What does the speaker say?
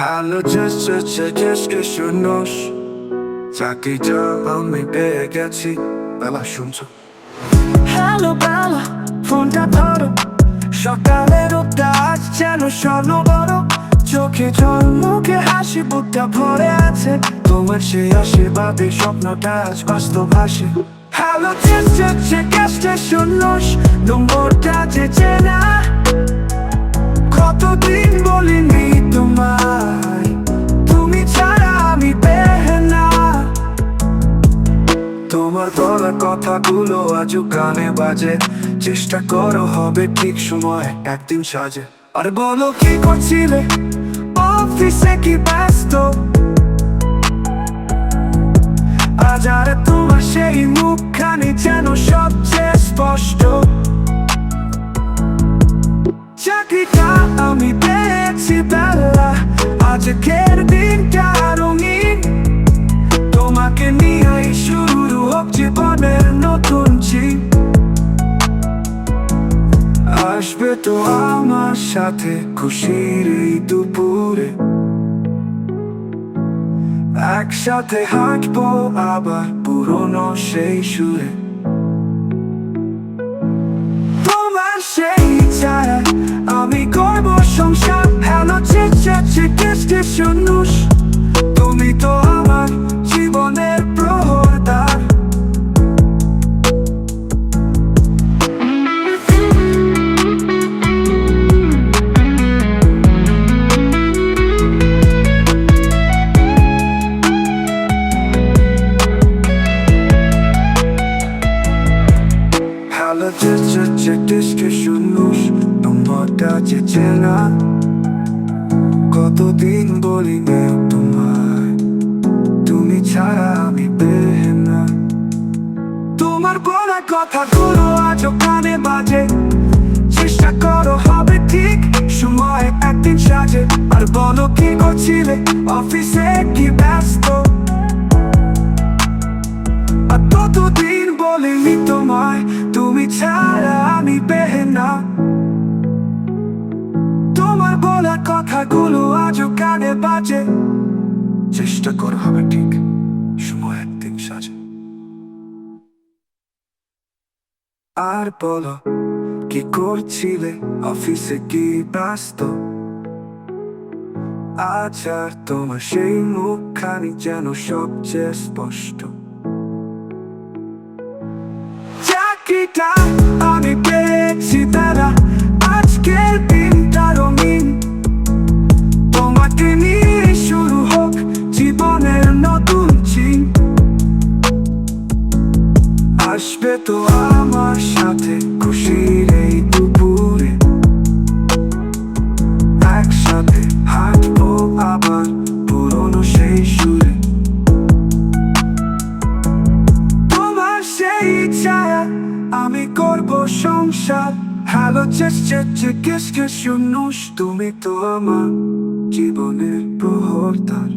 Halo চেষ্টা চেষ্টা শুনোস চাকরিটা আমি পেয়ে গেছি বাবা শুনছো হ্যালো বাবা ফোনটা ধরো সকালের উত্তাজ যেন স্বর্ণ বড় চোখে জল মুখে হাসি বুকটা ভরে আছে তোমার সেই আশীর্বাদে স্বপ্নটা আজ বাস্তব হাসি হ্যালো চেষ্টা চেষ্টা শুনোস নম্বরটা যে চেনা কথাগুলো আজও কানে বাজে। চেষ্টা করো হবে ঠিক সময়, একদিন সাজে। আর বলো কি করছিলে? অফিসে কি ব্যস্ত? আজ আর তোমার সেই মুখখানি যেন সবচেয়ে স্পষ্ট। চাকরিটা আমি পেয়েছি বেলা আজকের সাথে খুশির এই দুপুরে। একসাথে হাঁটবো আবার পুরনো সেই সুরে। তোমার সেই ছায়া আমি করব সংসার। হ্যালো চেষ্টা চেষ্টা শুনুস চেষ্টা চেষ্টা শুনুস নম্বরটা যে চেনা, কতদিন বলি তোমায়। তুমি ছাড়া আমি বেহেনা তোমার বলা কথাগুলো আজ কানে বাজে। চেষ্টা করো, হবে ঠিক। সময় একদিন সাজে। আর বলো কি করছিলে? অফিসে কি ব্যস্ত? বলা কথাগুলো আজও কানে বাজে। চেষ্টা করা, হবে ঠিক। সময় একদিন সাজে। আর বলো, কি করছিলে? অফিসে কি ব্যস্ত? আজ আর তোমার সেই মুখখানি যেন সবচেয়ে স্পষ্ট। চাকরিটা আসবে তো আমার সাথে খুশির এই দুপুরে। একসাথে হাঁটবো আবার পুরনো সেই সুরে। তোমার সেই ছায়া আমি করব সংসার। হ্যালো চেষ্টা চেষ্টা শুনুস তুমি তো আমার জীবনের প্রহরদার